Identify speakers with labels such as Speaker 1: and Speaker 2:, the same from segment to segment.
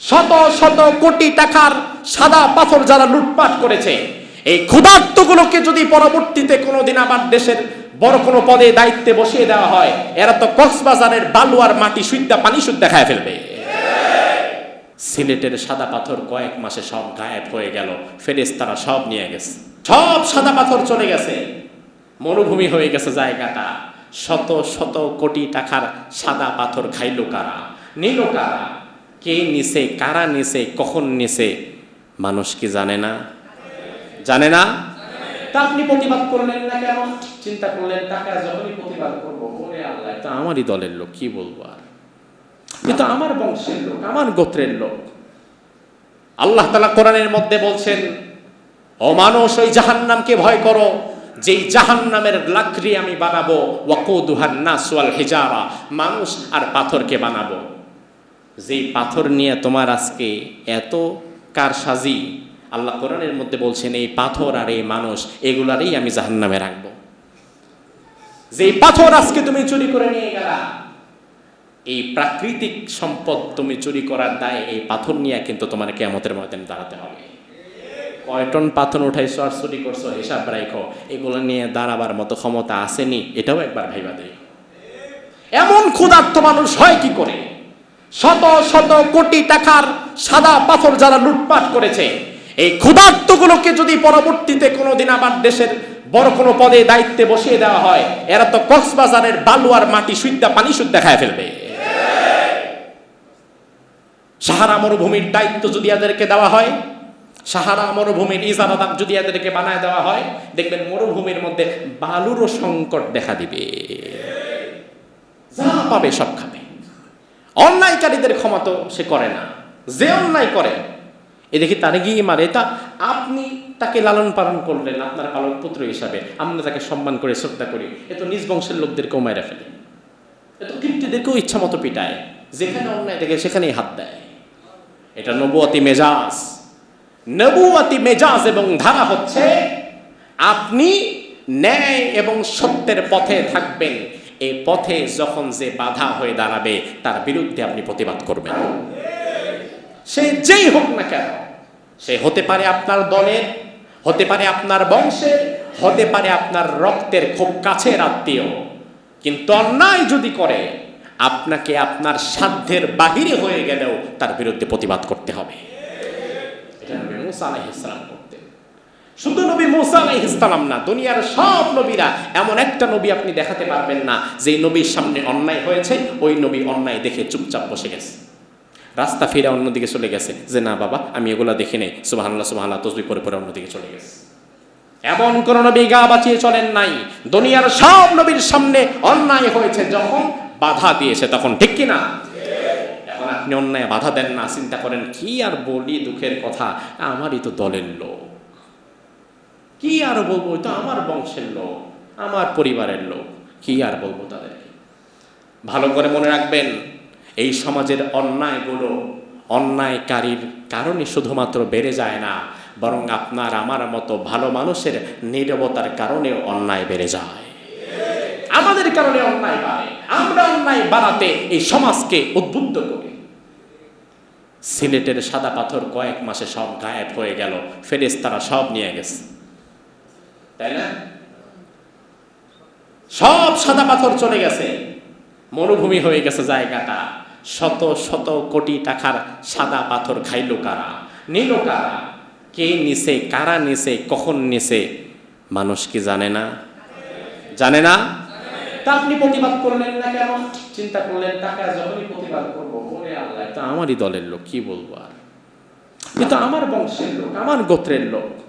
Speaker 1: শত শত কোটি টাকার সাদা পাথর যারা লুটপাট করেছে, এই ক্ষুধার্তগুলোকে যদি পরবর্তীতে কোনোদিন আমার দেশের বড় কোনো পদে দায়িত্বে বসিয়ে দেওয়া হয়, এরা তো কক্সবাজারের বালুয়ার মাটি সুদ্ধা পানি শুদ্ধা খায় ফেলবে। সিলেটের সাদা পাথর কয়েক মাসে সব গায়েব হয়ে গেল ফেরেস তারা সব নিয়ে গেছে। সব সাদা পাথর চলে গেছে। মরুভূমি হয়ে গেছে জায়গাটা। শত শত কোটি টাকার সাদা পাথর খাইল কারা? নিল কারা? কে নিছে কারা নিছে কখন নিছে মানুষ কি জানে না? জানে না? তা আপনি প্রতিবাদ করলেন না কেন? চিন্তা করলেন টাকা যখনই প্রতিবাদ করব ওরে আল্লাহ। এটা আমারই দলের লোক কি বলব আর? কিন্তু আমার বংশের লোক আমার গোত্রের লোক। আল্লাহ তালা কোরআনের মধ্যে বলছেন ও মানুষ ওই জাহান্নামকে ভয় করো। যেই জাহান্নামের লাকড়ি আমি বানাবো ওয়াকুদুহান নাসওয়াল হিজারা। মানুষ আর পাথরকে বানাবো। যেই পাথর নিয়ে তোমার আজকে এত কারসাজি, আল্লাহ কোরআনের মধ্যে বলছেন, এই পাথর আর এই মানুষ, এগুলারই আমি জাহান্নামে রাখব। যেই পাথর আজকে তুমি চুরি করে নিয়ে গেলা, এই প্রাকৃতিক সম্পদ তুমি চুরি করার দায় এই পাথর নিয়ে কিন্তু তোমার কেমতের ময়দানে দাঁড়াতে হবে। কয় টন পাথর উঠাইছো আর চুরি করছ, হিসাব রাখো এগুলো নিয়ে দাঁড়াবার মতো ক্ষমতা আসেনি এটাও একবার ভাইবা দেয় এমন ক্ষুধার্ত মানুষ হয় কি করে? শত শত কোটি টাকার সাদা পাথর যারা লুটপাট করেছে, এই ক্ষুধার্তগুলোকে যদি পরবর্তীতে কোনোদিন আবার দেশের বড় কোনো পদে দায়িত্বে বসিয়ে দেওয়া হয়, এরা তো কক্সবাজারের বালু আর মাটি সুদ্ধা পানি শুদ্ধা খায় ফেলবে। সাহারা মরুভূমির দায়িত্ব যদি এদেরকে দেওয়া হয়, সাহারা মরুভূমির ইজারাদার যদি এদেরকে বানায় দেওয়া হয়, দেখবেন মরুভূমির মধ্যে বালুরও সংকট দেখা দিবে। যা পাবে সব অন্যায়কারীদের ক্ষমা তো সে করে না। যে অন্যায় করে, এ দেখি তারে গিয়ে মারে। তা আপনি তাকে লালন পালন করলেন আপনার পালন পুত্র হিসাবে। আমরা তাকে সম্মান করে, শ্রদ্ধা করি। এ তো নিজ বংশের লোকদেরকেও মায়েরা ফেলে। এ তো কীর্তিদেরকেও ইচ্ছা মতো পিটায়। যেখানে অন্যায় দেখে সেখানেই হাত দেয়। এটা নবুয়াতি মেজাজ। নবুয়াতি মেজাজ এবং ধারা হচ্ছে, আপনি ন্যায় এবং সত্যের পথে থাকবেন। এই পথে যখন যে বাধা হয়ে দাঁড়াবে, তার বিরুদ্ধে আপনি প্রতিবাদ করবেন। সে যেই হোক না কেন, সে হতে পারে আপনার দলের, হতে পারে আপনার বংশের, হতে পারে আপনার রক্তের খুব কাছের আত্মীয়। কিন্তু অন্যায় যদি করে, আপনাকে আপনার সাধ্যের বাহিরে হয়ে গেলেও তার বিরুদ্ধে প্রতিবাদ করতে হবে। করতেন শুধু নবী মুসা আলাইহিসসালাম না, দুনিয়ার সব নবীরা এমন একটা নবী আপনি দেখাতে পারবেন না যে নবীর সামনে অন্যায় হয়েছে, ওই নবী অন্যায় দেখে চুপচাপ বসে গেছে। রাস্তা ফিরে অন্যদিকে চলে গেছে, যে না বাবা, আমি এগুলা দেখি নেই সুবাহান্লাহ সুবাহান্লাহ তসবি পরে পরে অন্যদিকে চলে গেছে। এমন কোন নবী গা বাঁচিয়ে চলেন নাই, দুনিয়ার সব নবীর সামনে অন্যায় হয়েছে, যখন বাধা দিয়েছে, তখন ঠিক কিনা? এখন আপনি অন্যায় বাধা দেন না, চিন্তা করেন, কি আর বলি দুঃখের কথা, আমারই তো দলের লোক। কি আর বলব? তো আমার বংশের লোক, আমার পরিবারের লোক, কি আর বলব তাদেরকে? ভালো করে মনে রাখবেন, এই সমাজের অন্যায়গুলো অন্যায়কারীর কারণে শুধুমাত্র বেড়ে যায় না, বরং আপনার, আমার মতো ভালো মানুষের নীরবতার কারণেও অন্যায় বেড়ে যায়। আমাদের কারণে অন্যায় বাড়ে, আমরা অন্যায় বাড়াতে এই সমাজকে উদ্বুদ্ধ করি। সিলেটের সাদা পাথর কয়েক মাসে সব গায়েব হয়ে গেল ফেরেস তারা সব নিয়ে গেছে। তাই না? সব সাদা পাথর চলে গেছে। মরুভূমি হয়ে গেছে জায়গাটা। শত শত কোটি টাকার সাদা পাথর খাইল কারা? নিল কারা? কে নিছে, কারা নিছে, কখন নিছে? মানুষ কি জানে না? জানে না? তা আপনি প্রতিবাদ করলেন না কেন? চিন্তা করলেন টাকা যখনই প্রতিবাদ করব আমারই দলের লোক, কি বলব আর? কিন্তু আমার বংশের লোক, আমার গোত্রের লোক।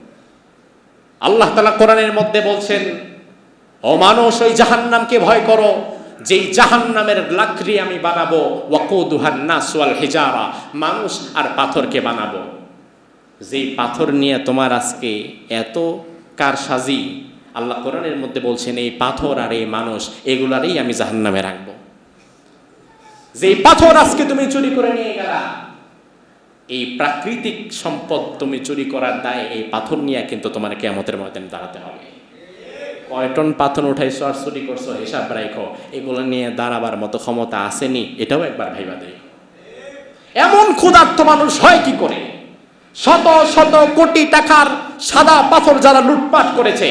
Speaker 1: আল্লাহ তালা কোরআনের মধ্যে বলছেন, ও মানুষ, ওই জাহান্নামকে ভয় করো। যেই জাহান্নামের লাকড়ি আমি বানাবো, ওয়াকুদুহান নাসওয়াল হিজারা, মানুষ আর পাথরকে বানাবো। যেই পাথর নিয়ে তোমার আজকে এত কারসাজি, আল্লাহ কোরআনের মধ্যে বলছেন, এই পাথর আর এই মানুষ, এগুলারই আমি জাহান্নামে রাখব। যেই পাথর আজকে তুমি চুরি করে নিয়ে গেলা এই প্রাকৃতিক সম্পদ তুমি চুরি করার দায় এই পাথর নিয়ে কিন্তু তোমার কেমতের ময়দানে দাঁড়াতে হবে। কয় টন পাথর উঠাইছো আর চুরি করছ হিসাব রাখো এগুলো নিয়ে দাঁড়াবার মতো ক্ষমতা আসেনি, এটাও একবার ভাইবা দেয় এমন ক্ষুধার্ত মানুষ হয় কি করে? শত শত কোটি টাকার সাদা পাথর যারা লুটপাট করেছে,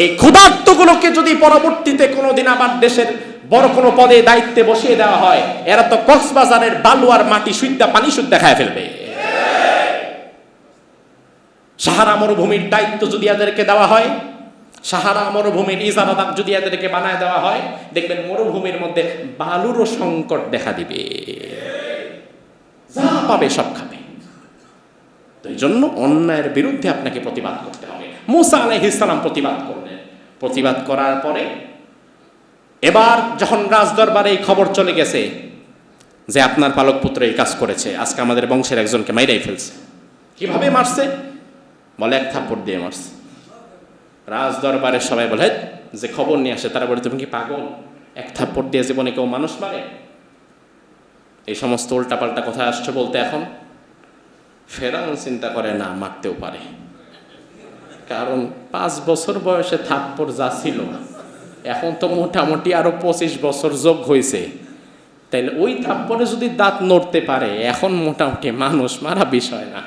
Speaker 1: এই ক্ষুধার্তগুলোকে যদি পরবর্তীতে কোনোদিন আবার দেশের বড় কোনো পদে দায়িত্বে বসিয়ে দেওয়া হয়, এরা তো কক্সবাজারের বালু আর মাটি সুদ্ধা পানি সুদ্ধা খায় ফেলবে। সাহারা মরুভূমির দায়িত্ব যদি এদেরকে দেওয়া হয়, সাহারা মরুভূমির ইজারাদার যদি এদেরকে বানায় দেওয়া হয়, দেখবেন মরুভূমির মধ্যে বালুরও সংকট দেখা দিবে। যা পাবে সব খাবে। তো এই জন্য অন্যায়ের বিরুদ্ধে আপনাকে প্রতিবাদ করতে হবে। মুসা আলাইহিসালাম প্রতিবাদ করলেন। প্রতিবাদ করার পরে এবার যখন রাজদরবারে এই খবর চলে গেছে যে আপনার পালক পুত্র এই কাজ করেছে, আজকে আমাদের বংশের একজনকে মাইরাই ফেলছে। কীভাবে মারছে? বলে, এক থাপ্পড় দিয়ে মারছে। রাজ দরবারে সবাই বলে যে খবর নিয়ে আসে, তারা বলে, তুমি কি পাগল? এক থাপ্পড় দিয়ে জীবনে কেউ মানুষ মারে এই সমস্ত উল্টাপাল্টা কোথায় আসছে বলতে এখন ফেরাউন চিন্তা করে, না, মারতেও পারে। কারণ পাঁচ বছর বয়সে থাপ্পড় যা ছিল, এখন তো মোটামুটি আরও পঁচিশ বছর যোগ হয়েছে। তাইলে ওই থাপ্পড়ে যদি দাঁত নড়তে পারে, এখন মোটামুটি মানুষ মারা বিষয় না।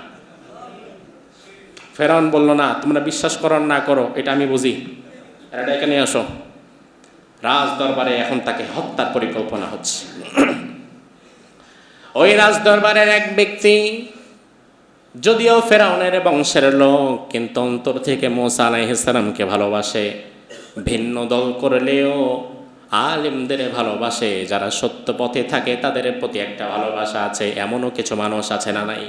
Speaker 1: ফেরাউন বলল, না, তোমরা বিশ্বাস করো না করো, এটা আমি বুঝি। এটা এখানে আসো। রাজ দরবারে এখন তাকে হত্যার পরিকল্পনা হচ্ছে। ওই রাজ দরবারের এক ব্যক্তি, যদিও ফেরাউনের বংশের লোক, কিন্তু অন্তর থেকে মোসা আলাইহিসালামকে ভালোবাসে। ভিন্ন দল করলেও আলিমদের ভালোবাসে। যারা সত্য পথে থাকে, তাদের প্রতি একটা ভালোবাসা আছে, এমনও কিছু মানুষ আছে না নাই।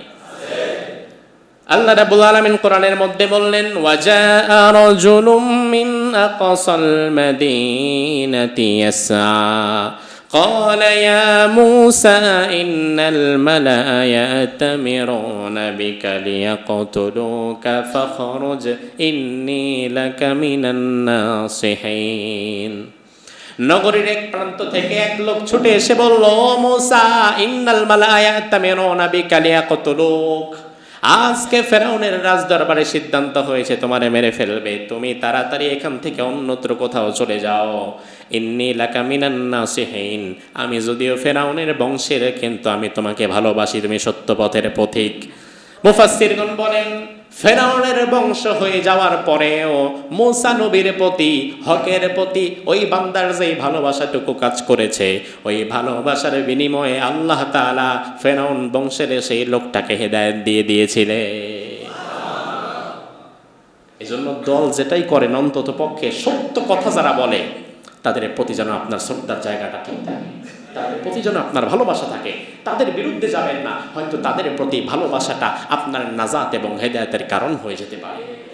Speaker 1: আল্লাহ রাব্বুল আলামিন কোরআনের মধ্যে বললেন ওয়াজাআ রাজুলুম মিন আকসাল মাদিনাতি ইয়াসআ قال يا موسى إن الملأ يأتمرون بك ليقتلوك فاخرج إني لك من الناصحين নগরীর এক প্রান্ত থেকে এক লোক ছুটে এসে বলল মোসা ইন্নাল মালায়াতামিরুনা বিকা লিয়াকতুলুক আজকে ফেরাউনের রাজ দরবারে সিদ্ধান্ত হয়েছে, তোমারে মেরে ফেলবে। তুমি তাড়াতাড়ি এখান থেকে অন্যত্র কোথাও চলে যাও। ইন্নি লাকা মিনান্না সেহীন আমি যদিও ফেরাউনের বংশের, কিন্তু আমি তোমাকে ভালোবাসি, তুমি সত্য পথের পথিক মুফাসসিরগণ বলেন ফেরাউনের বংশ হয়ে যাওয়ার পরেও মুসা নবীর প্রতি, হকের প্রতি ওই বান্দার যেই ভালোবাসাটুকু কাজ করেছে, ওই ভালোবাসার বিনিময়ে আল্লাহ তাআলা ফেরাউন বংশের সেই লোকটাকে হেদায়েত দিয়ে দিয়েছিলেন। এজন্য দল যেটাই করেন অন্তত পক্ষে সত্য কথা যারা বলে, তাদের প্রতি যেন আপনার শ্রদ্ধার জায়গাটা ঠিক থাকে। তাদের প্রতি যেন আপনার ভালোবাসা থাকে, তাদের বিরুদ্ধে যাবেন না। হয়তো তাদের প্রতি ভালোবাসাটা আপনার নাজাত এবং হেদায়তের কারণ হয়ে যেতে পারে।